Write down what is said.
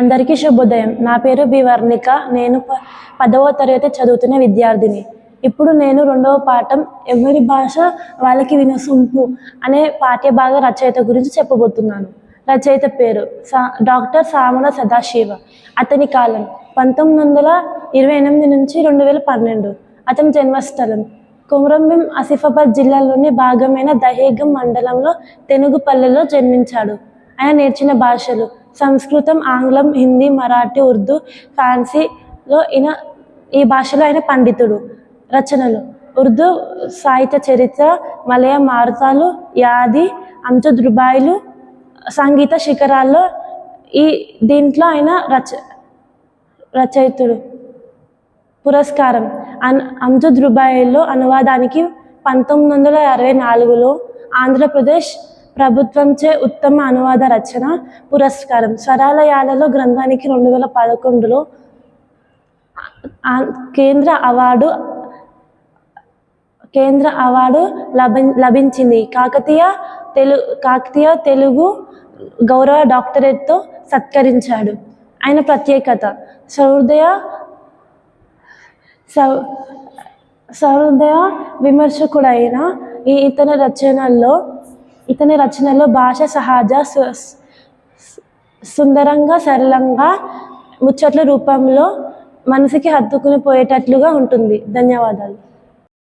అందరికీ శుభోదయం. నా పేరు బి వర్ణిక. నేను ప- పదవ తరగతి చదువుతున్న విద్యార్థిని. ఇప్పుడు నేను రెండవ పాఠం ఎవరి భాష వాళ్ళకి వినసొంపు అనే పాఠ్యభాగ రచయిత గురించి చెప్పబోతున్నాను. రచయిత పేరు సా డాక్టర్ సామల సదాశివ. అతని కాలం పంతొమ్మిది వందల ఇరవై ఎనిమిది నుంచి రెండు వేల పన్నెండు. అతని జన్మస్థలం కుమరంభీం ఆసిఫాబాద్ జిల్లాలోని భాగమైన దహేగం మండలంలో తెనుగుపల్లెలో జన్మించాడు. ఆయన నేర్చిన భాషలు సంస్కృతం ఆంగ్లం హిందీ మరాఠీ ఉర్దూ ఫ్యాన్సీలో ఈయన ఈ భాషలో ఆయన పండితుడు. రచనలు. ఉర్దూ సాహిత్య చరిత్ర మలయ మారుతాలు యాది అంచు దుబాయ్లు సంగీత శిఖరాల్లో ఈ దీంట్లో ఆయన రచ రచయితుడు. పురస్కారం. అన్ అంజు రుబాయిలో అనువాదానికి పంతొమ్మిది వందల అరవై నాలుగులో ఆంధ్రప్రదేశ్ ప్రభుత్వంచే ఉత్తమ అనువాద రచన పురస్కారం. స్వరాలయాలలో గ్రంథానికి రెండు వేల పదకొండులో కేంద్ర అవార్డు కేంద్ర అవార్డు లభి లభించింది. కాకతీయ తెలు కాకతీయ తెలుగు గౌరవ డాక్టరేట్తో సత్కరించాడు. ఆయన ప్రత్యేకత సహృదయ సౌ సహృదయ విమర్శకుడైన ఈ ఇతని రచనల్లో ఇతని రచనలో భాష సహజ సు- సుందరంగా సరళంగా ముచ్చట్ల రూపంలో మనసుకి హత్తుకుని పోయేటట్లుగా ఉంటుంది. ధన్యవాదాలు.